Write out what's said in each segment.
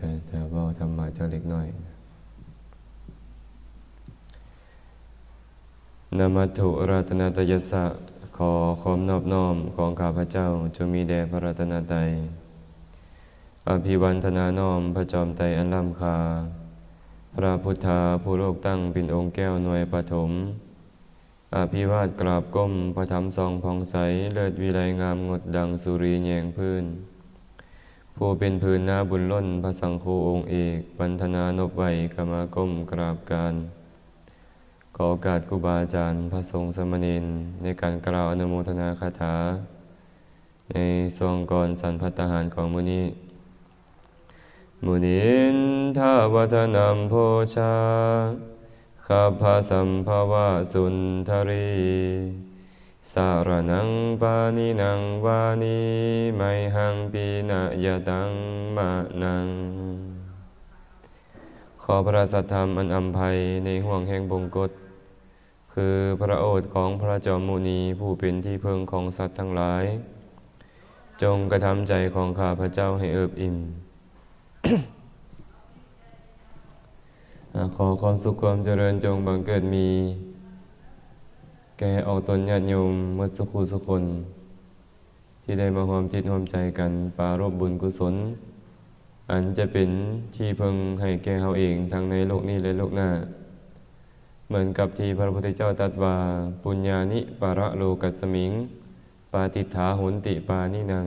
ก็จะเว่าธรรมะเจ้าเล็กน้อยนามัตถุรัตนตยสะขอความนอบน้อมของข้าพเจ้าจงมีแด่พระรัตนตรัยอภิวันธนาน้อมพระจอมไตรอันล้ำคา พระพุทธาผู้โลกตั้งเป็นองค์แก้วหน่วยปฐม อภิวาทกราบก้มพระธรรมทรงผ่องใส เลิศวิไลงามงดดังสุรีแยงพื้น ผู้เป็นพื้นหน้าบุญล้นพระสังโฆองค์เอกบันธนานบไวกมาก้มกราบการขอโอกาสครูบาอาจารย์พระสงฆ์สมณีนในการกล่าวอนุโมทนาคาถา ในทรงก่อนสันพัตหารของมุนีมุนินทาวัฒนามโพชาข้าพาสัมภาวะสุนทรี สารนังปานินังวานิไมหังปีนะยตังมะนัง ขอพระสัทธรรมอันอำไพในห่วงแห่งบงกฎคือพระโอษฐ์ของพระจอมมุนีผู้เป็นที่พึ่งของสัตว์ทั้งหลาย จงกระทำใจของข้าพระเจ้าให้เอิบอิ่ม ขอความสุขความเจริญจงบังเกิดมี แก่ออกตนญาติโยมเมื่อสุขุสุคน ที่ได้มาความจิตความใจกัน ปารบบุญกุศล อันจะเป็นที่พึงให้แก่เขาเองทั้งในโลกนี้และโลกหน้า เหมือนกับที่พระพุทธเจ้าตรัสว่าปุญญานิปาระโลกัสมิง ปาติถาหุนติปานินัง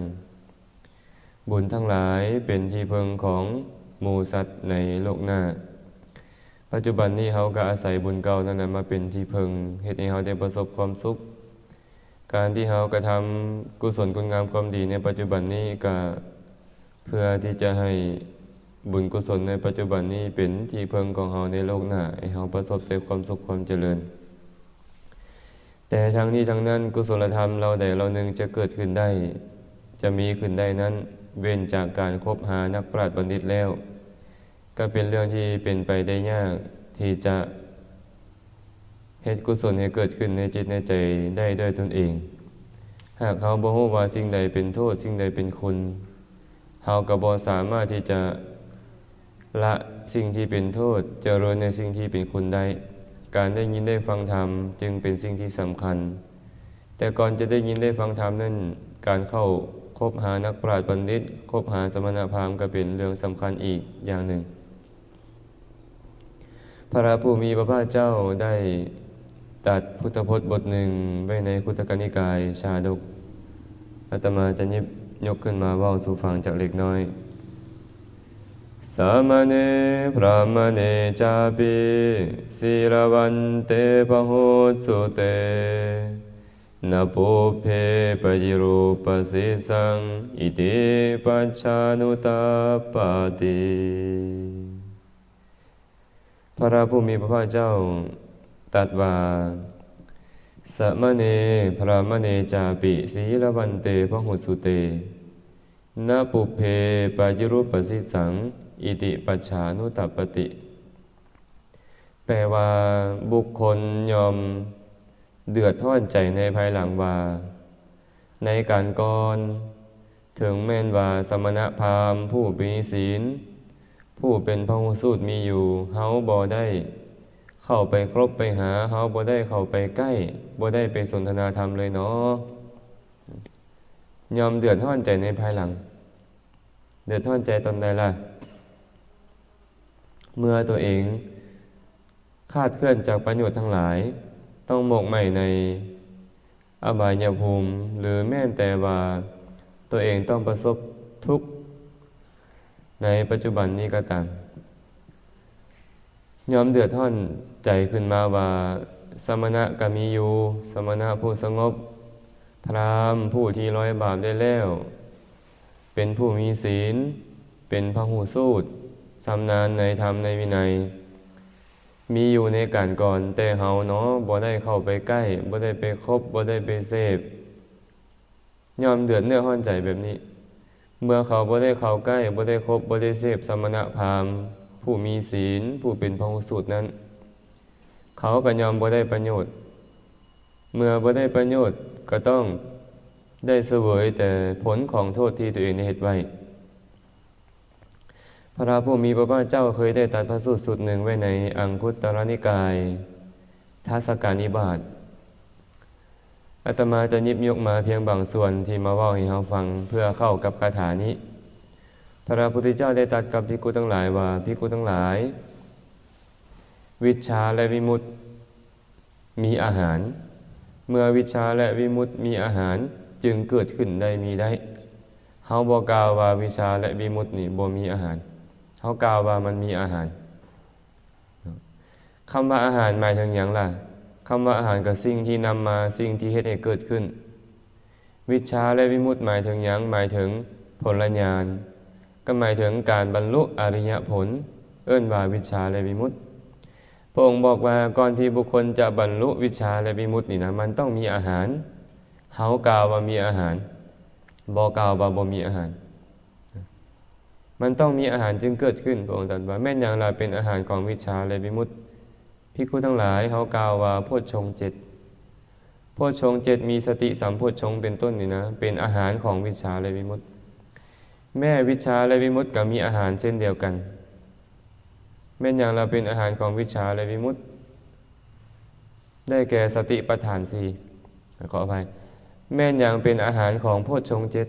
บุญทั้งหลายเป็นที่พึงของหมูสัตว์ในโลกหน้า ปัจจุบันนี้เขาก็อาศัยบุญเก่านั้นมาเป็นที่พึงเหตุให้เขาได้ประสบความสุข การที่เขากระทำกุศลคุณงามความดีในปัจจุบันนี้ก็เพื่อที่จะให้บุญกุศลในปัจจุบันนี้เป็นที่พึงของเขาในโลกหน้าให้เขาประสบแต่ความสุขความเจริญ แต่ทั้งนี้ทั้งนั้นกุศลธรรมเราใดเราหนึ่งจะเกิดขึ้นได้ จะมีขึ้นได้นั้น เว้นจากการคบหานักปราชญ์บัณฑิตแล้ว ก็เป็นเรื่องที่เป็นไปได้ยากที่จะเหตุกุศลให้เกิดขึ้นในจิตในใจได้ด้วยตนเอง หากเขาบ่ฮู้ว่าสิ่งใดเป็นโทษ สิ่งใดเป็นคุณเขาก็บ่สามารถที่จะละสิ่งที่เป็นโทษเจริญในสิ่งที่เป็นคุณได้ การได้ยินได้ฟังธรรมจึงเป็นสิ่งที่สำคัญ แต่ก่อนจะได้ยินได้ฟังธรรมนั้นการเข้าคบหานักปราชญ์บัณฑิตคบหาสมณพราหมณ์ก็เป็นเรื่องสำคัญอีกอย่างหนึ่ง พระผู้มีพระภาคเจ้าได้ตัดพุทธพจน์บทหนึ่งไว้ในคุตกนิกายชาดกอาตมาจะยิบยกขึ้นมาว่าสู่ฟังจากเล็กน้อย สามเณพระมเณจาปิศิรวันเตปะโหสุเตนปุเพปยิรูปสิสัง อิติปัจฉานุตาปาติ พระผู้มีพระภาคเจ้าตรัสว่าสมเณพระมเณจาปิสีลวันเตพหุสุเตนาปุเพปายรุปสิสัง อิติปัจฉานุตปติ แปลว่าบุคคลยอมเดือดท้อนใจในภายหลังว่า ในการก่อน ถึงแม่นว่าสมณพราหมณ์ผู้มีศีล ผู้เป็นพระหูสูตรมีอยู่เฮาบ่ได้เข้าไปครบไปหาเฮาบ่ได้เข้าไปใกล้บ่ได้ไปสนทนาธรรมเลยเนาะยอมเดือดร้อนใจในภายหลัง เดือดร้อนใจตอนใดล่ะ เมื่อตัวเองคาดเคลื่อนจากประโยชน์ทั้งหลาย ต้องหมกใหม่ในอบายภูมิ หรือแม้แต่ว่าตัวเองต้องประสบทุกข์ ในปัจจุบันนี้ก็ตามยอมเดือดร้อนใจขึ้นมาว่า สมณะก็มีอยู่ สมณะผู้สงบ พรามผู้ที่ร้อยบาปได้แล้ว เป็นผู้มีศีล เป็นพระหูสูตรสำนานในธรรมในวินัย มีอยู่ในการก่อน แต่เฮาเนาะบ่ได้เข้าไปใกล้บ่ได้ไปคบบ่ได้ไปเสพยอมเดือดเนื้อห้อนใจแบบนี้ เมื่อเขาบ่ได้เข้าใกล้บ่ได้คบบ่ได้เสพสมณะพราหมณ์ผู้มีศีลผู้เป็นพระหูสูตรนั้น เขาก็ยอมบ่ได้ประโยชน์ เมื่อบ่ได้ประโยชน์ก็ต้องได้เสวยแต่ผลของโทษที่ตัวเองได้เหตุไว้พพระผู้มีพระภาคเจ้าเคยได้ตัดพระสูตรสุดหนึ่งไว้ในอังคุตตรนิกายทัศกานิบาต อาตมาจะยิบยกมาเพียงบางส่วนที่มาเว่าให้เราฟังเพื่อเข้ากับคาถานี้ พระพุทธเจ้าได้ตรัสกับภิกุทั้งหลายว่าภิกุทั้งหลาย วิชาและวิมุตมีอาหาร เมื่อวิชาและวิมุตมีอาหารจึงเกิดขึ้นได้มีได้เฮาบอกกล่าวว่าวิชาและวิมุตนี่บ่มีอาหารเฮากล่าวว่ามันมีอาหารคำว่าอาหารหมายถึงอย่างล่ะ คำว่าอาหารกับสิ่งที่นำมาสิ่งที่เฮ็ดให้เกิดขึ้น วิชาและวิมุตติหมายถึงอย่างหมายถึงผลญาณก็หมายถึงการบรรลุอริยผล เอื้นว่าวิชาและวิมุตติพระองค์บอกว่าก่อนที่บุคคลจะบรรลุวิชาและวิมุตตินี่นะมันต้องมีอาหารเฮากล่าวว่ามีอาหารบอกล่าวว่าบ่มีอาหาร มันต้องมีอาหารจึงเกิดขึ้นพระองค์ตรัสว่าแม่นอย่างไรเป็นอาหารของวิชาและวิมุตติ พิคุทั้งหลายเขากล่าวว่าโพชฌงเจ็ดโพชฌงเจ็ดมีสติสัมโพชฌงเป็นต้นนี่นะเป็นอาหารของวิชาและวิมุตติ แม่วิชาและวิมุตติก็มีอาหารเช่นเดียวกันแม่นอย่างเราเป็นอาหารของวิชาและวิมุตติ ได้แก่สติปัฏฐานสี่ขออภัยแม่นอย่างเป็นอาหารของโพชฌงเจ็ด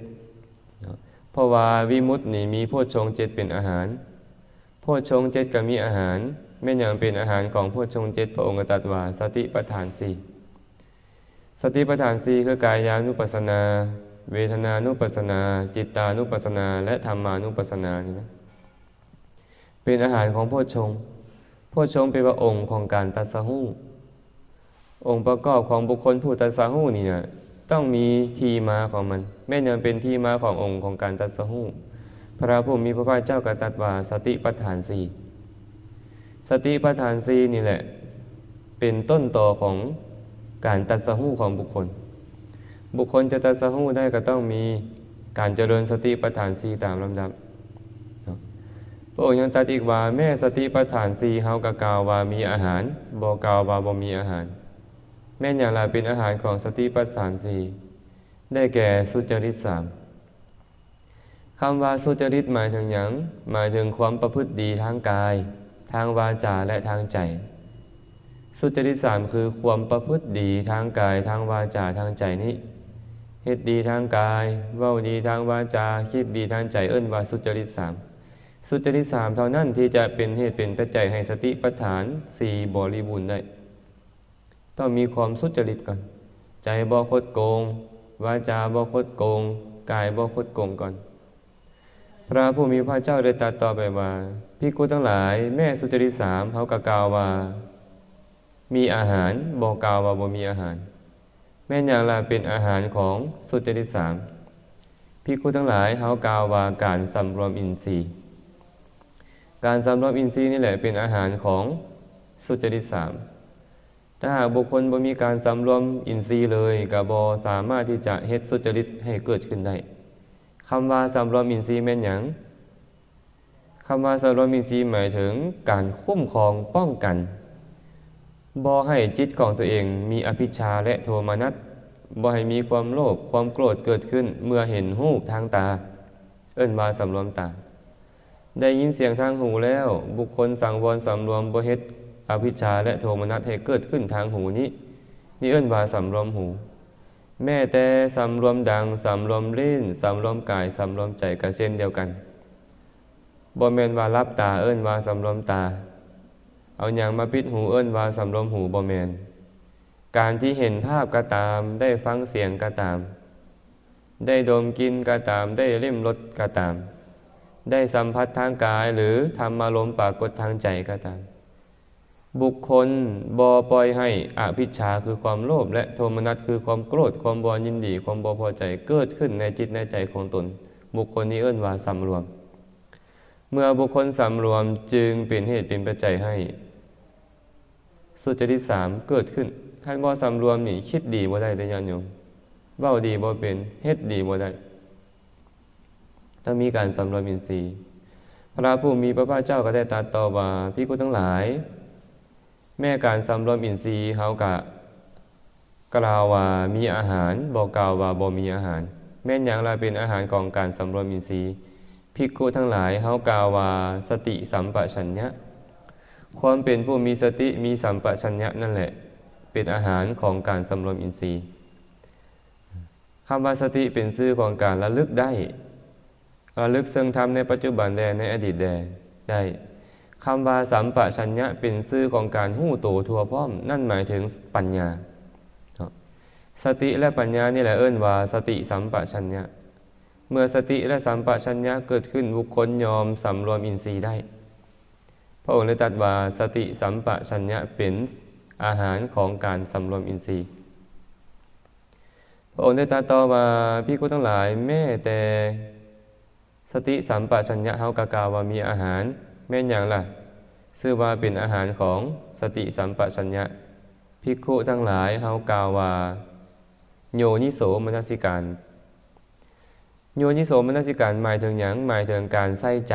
เพราะว่าวิมุตตินี่มีโพชฌงเจ็ดเป็นอาหาร โพชฌงเจ็ดก็มีอาหาร แม่ย่างเป็นอาหารของโพชงเจ็ดพระองค์ตรัสว่าสติปัฏฐานสี่สติปัฏฐานสี่คือกายานุปัสสนา เวทนานุปัสสนา จิตานุปัสสนา และธรรมานุปัสสนานี่นะเป็นอาหารของโพชฌงโพชฌงเป็นว่าองค์ของการตัดสหูองค์ประกอบของบุคคลผู้ตัดสหูนี่นะต้องมีที่มาของมัน แม่นยังเป็นที่มาขององค์ของการตัดสหูพระผู้มีพระภาคเจ้ากระตัดว่าสติปัฏฐานสี่ สติปัฏฐานสีนี่แหละ เป็นต้นต่อของการตัดสหูของบุคคล บุคคลจะตัดสหูได้ก็ต้องมีการเจริญสติปัฏฐานสีตามลำดับพระองค์ยังตัดอีกว่าแม่สติปัฏฐานสีเฮากะกาว่ามีอาหารบอกาวว่าบ่มีอาหาร แม่อย่างไรเป็นอาหารของสติปัฏฐานสีได้แก่สุจริตสามคำว่าสุจริตหมายถึงอย่างหมายถึงความประพฤติดีทางกาย ทางวาจาและทางใจ สุจริตสามคือความประพฤติดีทางกายทางวาจาทางใจนี้เหตุดีทางกายเว้าดีทางวาจา คิดดีทางใจเอิ้นว่าสุจริตสามสุจริตสามเท่านั้นที่จะเป็นเหตุเป็นปัจจัยให้สติปัฏฐานสี่บริบูรณ์ได้ ต้องมีความสุจริตก่อน ใจบ่คดโกง วาจาบ่คดโกง กายบ่คดโกงก่อน พระผู้มีพระเจ้าได้ตรัสต่อไปว่าพิกุทั้งหลายแม่สุจริตสามเขากะกาวว่า มีอาหารบอกกาวว่าบ่มีอาหาร แม่นอย่างไรเป็นอาหารของสุจริตสามพิกุทั้งหลายเขากาวว่าการสำรวมอินทรีย์ การสำรวมอินทรีย์นี่แหละเป็นอาหารของสุจริตสามถ้าหากบุคคลบ่มีการสำรวมอินทรีย์เลยกะบอสามารถที่จะเฮ็ดสุจริตให้เกิดขึ้นได้ คำว่าสำรวมอินทรีย์แม่นอย่างคำว่าสารวมีสีหมายถึงการคุ้มครองป้องกันบ่ให้จิตของตัวเองมีอภิชาและโทมนัสบ่ให้มีความโลภความโกรธเกิดขึ้นเมื่อเห็นหูทางตา เอิ้นว่าสำรวมตา ได้ยินเสียงทางหูแล้ว บุคคลสังวรสำรวมบ่เฮ็ดอภิชาและโทมนัสให้เกิดขึ้นทางหูนี้ นี่เอิ้นว่าสำรวมหู แม่แต่สำรวมดังสำรวมลิ้นสำรวมกายสำรวมใจก็เช่นเดียวกันบ่แมนว่ารับตาเอิ้นว่าสำรวมตา เอาอย่างมาปิดหูเอิ้นว่าสำรวมหูบ่แมนการที่เห็นภาพก็ตาม ได้ฟังเสียงก็ตาม ได้ดมกินก็ตาม ได้เล่มรสก็ตาม ได้สัมผัสทางกายหรือทำอารมปรากฏทางใจก็ตาม บุคคลบอปล่อยให้อภิชาคือความโลภและโทมนัสคือความโกรธ ความบอยินดี ความบอพอใจเกิดขึ้นในจิตในใจของตน บุคคลนี้เอิ้นว่าสำรวม เมื่อบุคคลสำรวมจึงเป็นเหตุเป็นปัจจัยให้ สุจริตสามเกิดขึ้นท่านบ่สำรวมนี่คิดดีบ่ได้เลยญาณโยมเว้าดีบ่เป็นเฮ็ดดีบ่ได้ต้องมีการสำรวมอินทรีย์ พระผู้มีพระภาคเจ้าก็ได้ตรัสต่อว่าพิกุทั้งหลาย แม่การสำรวมอินทรีย์เฮากะกล่าวว่ามีอาหารบอกกล่าวว่าบ่มีอาหาร แม่นอย่างไรเป็นอาหารของการสำรวมอินทรีย์ภิกขุทั้งหลายเฮากล่าวว่าสติสัมปชัญญะ ความเป็นผู้มีสติมีสัมปชัญญะนั่นแหละ เป็นอาหารของการสำรวมอินทรีย์คำว่าสติเป็นชื่อของการระลึกได้ระลึกซึ่งทำในปัจจุบันแดในอดีตแดได้ คำว่าสัมปชัญญะเป็นชื่อของการหู้โตทั่วพร้อม นั่นหมายถึงปัญญา สติและปัญญานี่แหละเอิ้นว่าสติสัมปชัญญะ เมื่อสติและสัมปชัญญะเกิดขึ้นบุคคลยอมสำรวมอินทรีย์ได้ พระองค์ได้ตรัสว่าสติสัมปชัญญะเป็นอาหารของการสำรวมอินทรีย์ พระองค์ได้ตรัสต่อว่าพี่กุทั้งหลายแม่แต่สติสัมปชัญญะเฮากะกาวว่ามีอาหาร แม่นอย่างล่ะชื่อว่าเป็นอาหารของสติสัมปชัญญะภิกขุทั้งหลายเฮากาวา โยนิโสมนสิการ โยนิโสมนสิการหมายถึงอย่างหมายถึงการใส่ใจ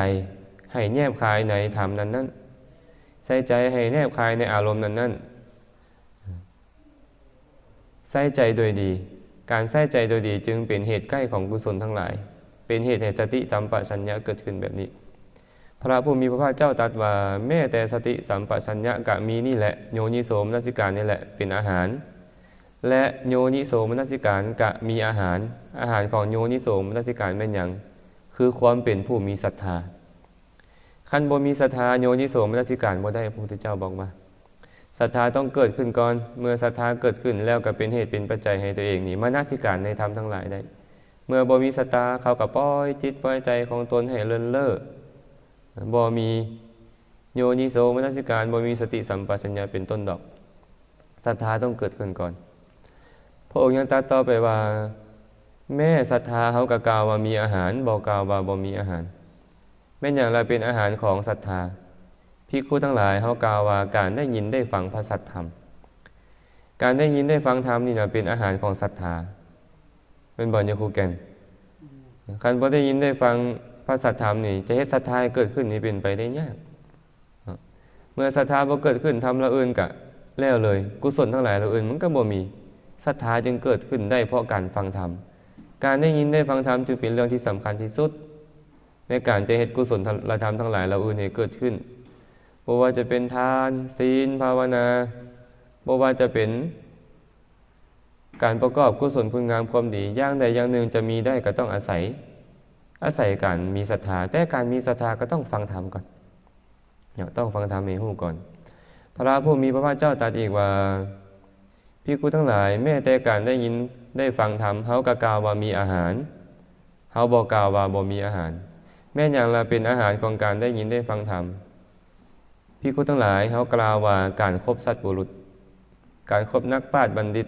ให้แนบคายในธรรมนั้นนั้นใส่ใจให้แนบคายในอารมณ์นั้นนั้นใส่ใจโดยดี การใส่ใจโดยดีจึงเป็นเหตุใกล้ของกุศลทั้งหลาย เป็นเหตุให้สติสัมปชัญญะเกิดขึ้นแบบนี้ พระผู้มีพระภาคเจ้าตรัสว่าแม้แต่สติสัมปชัญญะกะมีนี่แหละโยนิโสมนสิการนี่แหละเป็นอาหาร และโยนิโสมนสิการกะมีอาหาร อาหารของโยนิโสมนสิการเป็นอย่างคือความเป็นผู้มีศรัทธาคันบ่มีศรัทธาโยนิโสมนสิการบ่ได้พระพุทธเจ้าบอกมาศรัทธาต้องเกิดขึ้นก่อนเมื่อศรัทธาเกิดขึ้นแล้วก็เป็นเหตุเป็นปัจจัยให้ตัวเองนี่มานาสิการในธรรมทั้งหลายได้ เมื่อบ่มีศรัทธาเขากับปล่อยจิตปล่อยใจของตนให้เลินเล่อ บ่มีโยนิโสมนสิการบ่มีสติสัมปชัญญะเป็นต้นดอกศรัทธาต้องเกิดขึ้นก่อน พระองค์ยังตรัสต่อไปว่า แม่ศรัทธาเขากะกล่าวว่ามีอาหารบอกกล่าวว่าบ่มีอาหารแม่อย่างไรเป็นอาหารของศรัทธาพิคุทั้งหลายเขากาวว่าการได้ยินได้ฟังพระสัทธรรม การได้ยินได้ฟังธรรมนี่นะเป็นอาหารของศรัทธาเป็นบ่อลยคูแกนคันพอได้ยินได้ฟัง พระสัทธรรมนี่จะให้ศรัทธาเกิดขึ้นนี่เป็นไปได้ยากเมื่อศรัทธาพอเกิดขึ้นทำละอื่นกะแล้วเลย กุศลทั้งหลายละอื่นมันก็บ่มีศรัทธาจึงเกิดขึ้นได้เพราะการฟังธรรมการได้ยินได้ฟังธรรมจึงเป็นเรื่องที่สำคัญที่สุด ในการจะเหตุกุศลละธรรมทั้งหลายละอื่นให้เกิดขึ้นบ่ว่าจะเป็นทาน ศีล ภาวนาบ่ว่าจะเป็น การประกอบกุศลคุณงามความดีอย่างใดอย่างหนึ่งจะมีได้ก็ต้องอาศัย อาศัยการมีศรัทธาแต่การมีศรัทธาก็ต้องฟังธรรมก่อนเนี่ยต้องฟังธรรมในหูก่อน พระผู้มีพระภาคเจ้าตรัสอีกว่าพิกุทั้งหลาย แม้แต่การได้ยินได้ฟังธรรมเฮากะกาวว่ามีอาหารเฮาบอกกาวว่าบ่มีอาหาร แม้อย่างละเป็นอาหารของการได้ยินได้ฟังธรรมพิคุทั้งหลายเขากล่าวว่าการครบสัตว์บุรุษ การครบนักปราชญ์บัณฑิต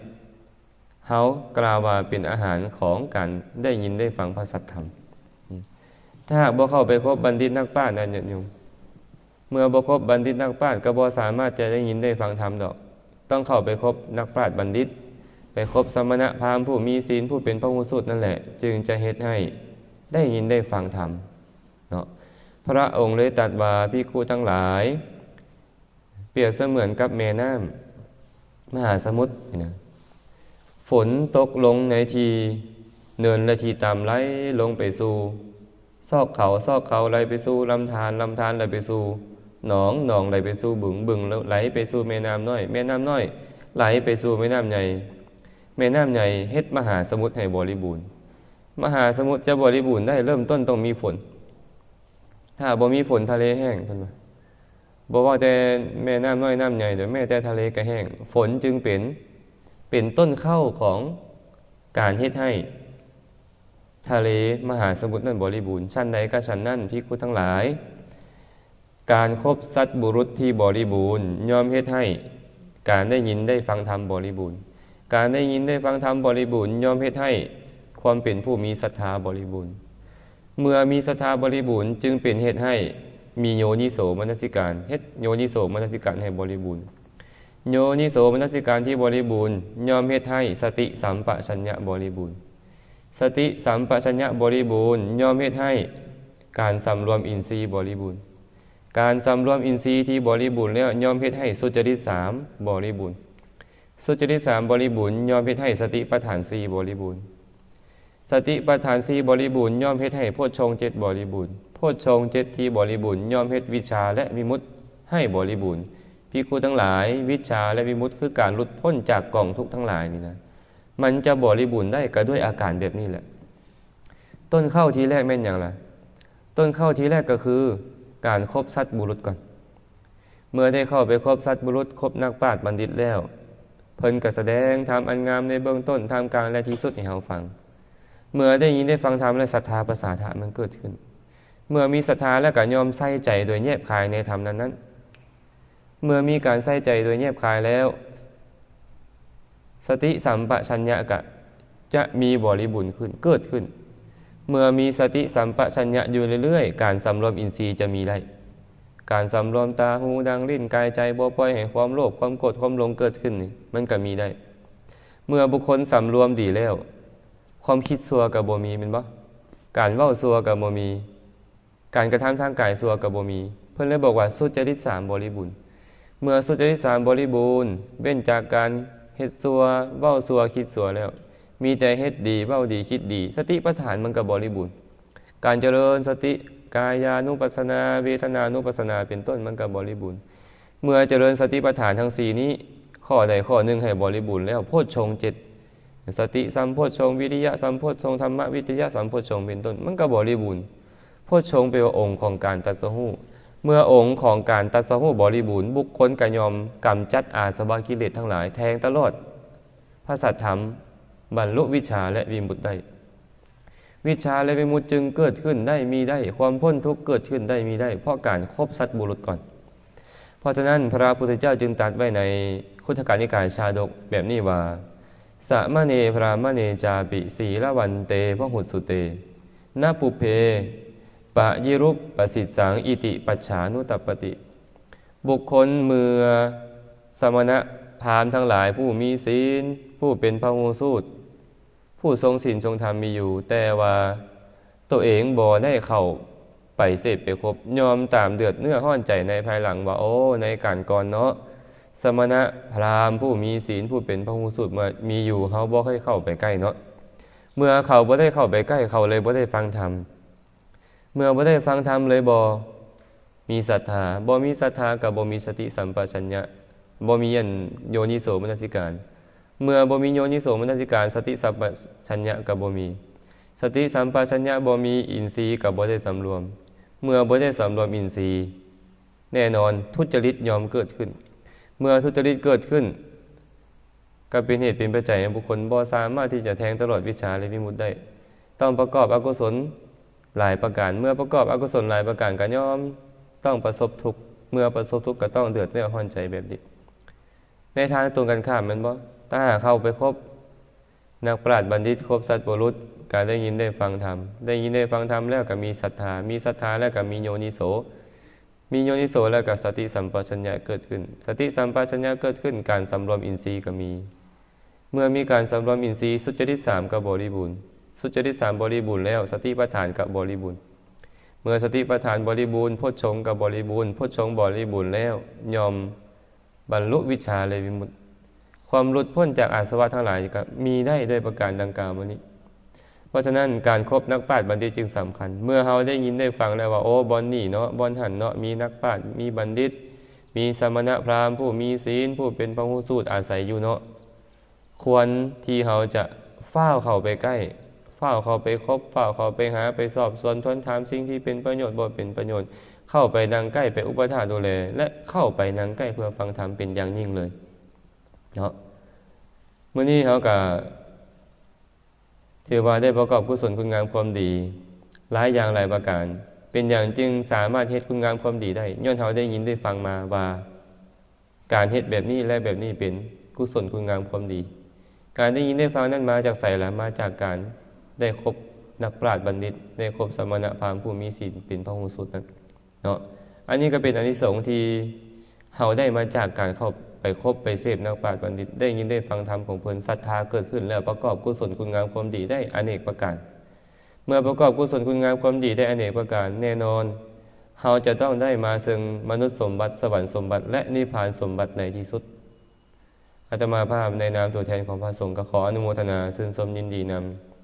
เขากล่าวว่าเป็นอาหารของการได้ยินได้ฟังพระสัทธรรม ถ้าหากบ่เข้าไปคบบัณฑิตนักปราชญ์นั่นโยมเมื่อบ่คบบัณฑิตนักปราชญ์ก็บ่สามารถจะได้ยินได้ฟังธรรมดอก ต้องเข้าไปคบนักปราชญ์บัณฑิต ไปคบสมณะพราหมณ์ผู้มีศีลผู้เป็นพระหูสุดนั่นแหละ จึงจะเฮ็ดให้ได้ยินได้ฟังธรรมเนาะพระองค์เลยตรัสว่าพิคูทั้งหลาย เปรียบเสมือนกับแม่น้ำมหาสมุทรนะฝนตกลงในที เนินและทีต่ำไหลลงไปสู่ ซอกเขาซอกเขาไหลไปสู่ลำธารลำธารไหลไปสู่หนองหนองไหลไปสู่บึงบึงไหลไปสู่แม่น้ำน้อย แม่น้ำน้อย ไหลไปสู่แม่น้ำใหญ่ แม่น้ำใหญ่เฮ็ดมหาสมุทรให้บริบูรณ์ มหาสมุทรจะบริบูรณ์ได้เริ่มต้นต้องมีฝน ถ้าบ่มีฝนทะเลแห้งเพิ่นว่าบอกว่าแต่แม่น้ำน้อยน้ำใหญ่เดี๋ยวแม่แต่ทะเลก็แห้ง ฝนจึงเป็นเป็นต้นเข้าของการเฮ็ดให้ ทะเลมหาสมุทรนั้นบริบูรณ์ชั้นใดก็ชั้นนั้นพิคุทั้งหลาย การครบสัตบุรุษที่บริบูรณ์ยอมเฮ็ดให้ การได้ยินได้ฟังธรรมบริบูรณ์ การได้ยินได้ฟังธรรมบริบูรณ์ยอมเฮ็ดให้ความเป็นผู้มีศรัทธาบริบูรณ์ เมื่อมีศรัทธาบริบูรณ์จึงเป็นเหตุให้มีโยนิโสมนสิการเฮ็ดโยนิโสมนสิการให้บริบูรณ์ โยนิโสมนสิการที่บริบูรณ์ยอมเฮ็ดให้สติสัมปชัญญะบริบูรณ์ สติสัมปชัญญะบริบูรณ์ ย่อมเฮ็ดให้การสำรวมอินทรีย์บริบูรณ์ การสำรวมอินทรีย์ที่บริบูรณ์แล้วย่อมเฮ็ดให้สุจริตสามบริบูรณ์ สุจริตสามบริบูรณ์ย่อมเฮ็ดให้สติปัฏฐานสี่บริบูรณ์ สติปัฏฐานสีบริบูรณ์ย่อมเฮ็ดให้โพชฌงเจ็ดบริบูรณ์โพชฌงเจ็ดที่บริบูรณ์ย่อมเฮ็ดวิชาและวิมุตติให้บริบูรณ์พิคูทั้งหลาย วิชาและวิมุตติคือการหลุดพ้นจากกล่องทุกข์ทั้งหลายนี่นะ มันจะบริบูรณ์ได้ก็ด้วยอาการแบบนี้แหละ ต้นเข้าทีแรกแม่นอย่างไรต้นเข้าทีแรกก็คือ การครบสัตบุรุษก่อน เมื่อได้เข้าไปครบสัตบุรุษครบนักปราชญ์บัณฑิตแล้ว เพิ่นก็แสดงทำอันงามในเบื้องต้นทำกลางและที่สุดให้เราฟัง เมื่อได้ยินได้ฟังธรรมและศรัทธาภาษาธรรมมันเกิดขึ้น เมื่อมีศรัทธาและก็ยอมใส่ใจโดยแยบคายในธรรมนั้นนั้นเมื่อมีการใส่ใจโดยแยบคายแล้ว สติสัมปชัญญะกะจะมีบริบูรณ์ขึ้นเกิดขึ้น เมื่อมีสติสัมปชัญญะอยู่เรื่อยๆ การสำรวมอินทรีย์จะมีได้การสำรวมตาหูดังลิ้นกายใจบ่ปล่อยให้ความโลภความโกรธความหลงเกิดขึ้นมันก็มีได้ เมื่อบุคคลสำรวมดีแล้ว ความคิดซัวกับบ่มีเป็นบ่การเว้าซัวกับบ่มี การกระทำทางกายซัวกับบ่มี เพิ่นเลยบอกว่าสุจริตสามบริบูรณ์เมื่อสุจริตสามบริบูรณ์เว้นจากการ เฮ็ดซัวเว้าซัวคิดซัวแล้ว มีแต่เฮ็ดดีเว้าดีคิดดี สติปัฏฐานมันก็บริบูรณ์การเจริญสติกายานุปัสนา เวทนานุปัสนาเป็นต้นมันก็บริบูรณ์เมื่อเจริญสติปัฏฐานทั้งสี่นี้ ข้อใดข้อหนึ่งให้บริบูรณ์แล้วโพชฌงเจ็ดสติสัมโพชฌงวิริยะสัมโพชฌงธรรมวิทยะสัมโพชฌงเป็นต้นมันก็บริบูรณ์โพชฌงเป็นองค์ของการตัดสหู เมื่อองค์ของการตัดสหูบริบูรณ์บุคคลกยอมกำจัดอาสวะกิเลสทั้งหลายแทงตลอดพระสัทธรรม บรรลุวิชาและวิมุตได้ วิชาและวิมุตจึงเกิดขึ้นได้มีได้ ความพ้นทุกข์เกิดขึ้นได้มีได้ เพราะการครบสัตว์บุรุษก่อน เพราะฉะนั้นพระพุทธเจ้าจึงตรัสไว้ในคุถการนิกายชาดกแบบนี้ว่าสะมะเนพรามะเนจาปิสีละวันเตพหุสุเตนาปุเพ ปะยิรุปปสิทสังอิติปัจฉานุตปปติ บุคคลเมื่อสมณะพราหมทั้งหลายผู้มีศีล ผู้เป็นพระหูสูตรผู้ทรงศีลทรงธรรมมีอยู่ แต่ว่าตัวเองบ่ได้เข้าไปเสพไปครบยอมตามเดือดเนื้อห้อนใจในภายหลังว่าโอ้ในการก่อนเนาะสมณะพราหมณ์ผู้มีศีลผู้เป็นพระหูสูตรมามีอยู่เขาบ่ให้เข้าไปใกล้เนาะเมื่อเขาบ่ได้เข้าไปใกล้เขาเลยบ่ได้ฟังธรรม เมื่อบ่ได้ฟังธรรมเลยบ่มีศรัทธาบ่มีศรัทธากับบ่มีสติสัมปชัญญะบ่มียันโยนิโสมนสิการ เมื่อบ่มีโยนิโสมนสิการ สติสัมปชัญญะกับบ่มี สติสัมปชัญญะบ่มีอินทรีย์กับบ่ได้สำรวม เมื่อบ่ได้สำรวมอินทรีย์ แน่นอนทุจริตยอมเกิดขึ้น เมื่อทุจริตเกิดขึ้น ก็เป็นเหตุเป็นปัจจัยให้บุคคลบ่สามารถที่จะแทงตลอดวิชาและวิมุตติได้ ต้องประกอบอกุศล หลายประการเมื่อประกอบอกุศลหลายประการก็ย่อมต้องประสบทุกข์เมื่อประสบทุกข์ก็ต้องเดือดเนื้อห้อนใจแบบนี้ในทางตรงกันข้ามมันบ่ถ้าหากเข้าไปคบนักปราชญ์บัณฑิตคบสัตว์บุรุษการได้ยินได้ฟังธรรมได้ยินได้ฟังธรรมแล้วก็มีศรัทธา มีศรัทธาแล้วก็มีโยนิโส มีโยนิโสแล้วก็สติสัมปชัญญะเกิดขึ้น สติสัมปชัญญะเกิดขึ้น การสำรวมอินทรีย์ก็มี เมื่อมีการสำรวมอินทรีย์สุจริตสามก็บริบูรณ์ สุจริตสามบริบูรณ์แล้ว สติปัฏฐานก็บบริบูรณ์ เมื่อสติปัฏฐานบริบูรณ์พชฌงก็บบริบูรณ์พชฌงบริบูรณ์แล้วยอมบรรลุวิชาเลยวิมุตติความหลุดพ้นจากอาสวะทั้งหลายก็มีได้ด้วยประการดังกล่าวมานี้ เพราะฉะนั้นการครบนักปราชญ์บัณฑิตจึงสำคัญ เมื่อเราได้ยินได้ฟังแล้วว่าโอ้บอนนี่เนาะบอนหันเนาะมีนักปราชญ์มีบัณฑิต มีสมณะพราหมณ์ ผู้มีศีล ผู้เป็นพระหูสูตรอาศัยอยู่เนาะควรที่เราจะเฝ้าเข้าไปใกล้ เฝ้าเข้าไปคบเฝ้าเข้าไปหาไปสอบสวนทวนถามสิ่งที่เป็นประโยชน์บ่เป็นประโยชน์ เข้าไปนั่งใกล้ไปอุปถาดูแลและเข้าไปนั่งใกล้เพื่อฟังธรรมเป็นอย่างยิ่งเลยเนาะเมื่อนี้เขากับถือว่าได้ประกอบกุศลคุณงามความดีหลายอย่างหลายประการ เป็นอย่างจึงสามารถเฮ็ดคุณงามความดีได้ย้อนเขาได้ยินได้ฟังมาว่า การเฮ็ดแบบนี้และแบบนี้เป็นกุศลคุณงามความดี การได้ยินได้ฟังนั้นมาจากใส่ละมาจากการ ได้ครบนักปราชญ์บัณฑิต ได้ครบสมณะพราหมณ์ผู้มีศีลเป็นพระหูสูตรนั้นเนาะอันนี้ก็เป็นอานิสงส์ที่เฮาได้มาจากการเข้าไปคบไปเสพนักปราชญ์บัณฑิต ได้ยินได้ฟังธรรมของเพิ่นศรัทธาเกิดขึ้นแล้วประกอบกุศลคุณงามความดีได้อเนกประการ เมื่อประกอบกุศลคุณงามความดีได้อเนกประการแน่นอนเฮาจะต้องได้มาซึ่งมนุษย์สมบัติสวรรค์สมบัติ และนิพพานสมบัติในที่สุดอาตมาภาพในนามตัวแทนของพระสงฆ์ก็ขออนุโมทนาซึ่งสมยินดีนำ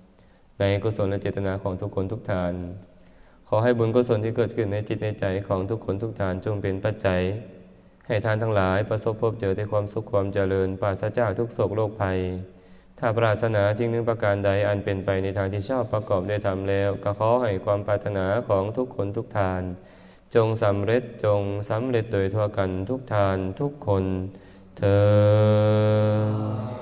ในกุศลและเจตนาของทุกคนทุกทาน ขอให้บุญกุศลที่เกิดขึ้นในจิตในใจของทุกคนทุกทานจงเป็นปัจจัย ให้ทานทั้งหลายประสบพบเจอแต่ความสุขความเจริญปราศจากทุกโศกโรคภัย ถ้าปรารถนาสิ่งหนึ่งประการใดอันเป็นไปในทางที่ชอบประกอบได้ทำแล้ว ก็ขอให้ความปรารถนาของทุกคนทุกทาน จงสำเร็จจงสำเร็จโดยทั่วกันทุกทานทุกคนเธอ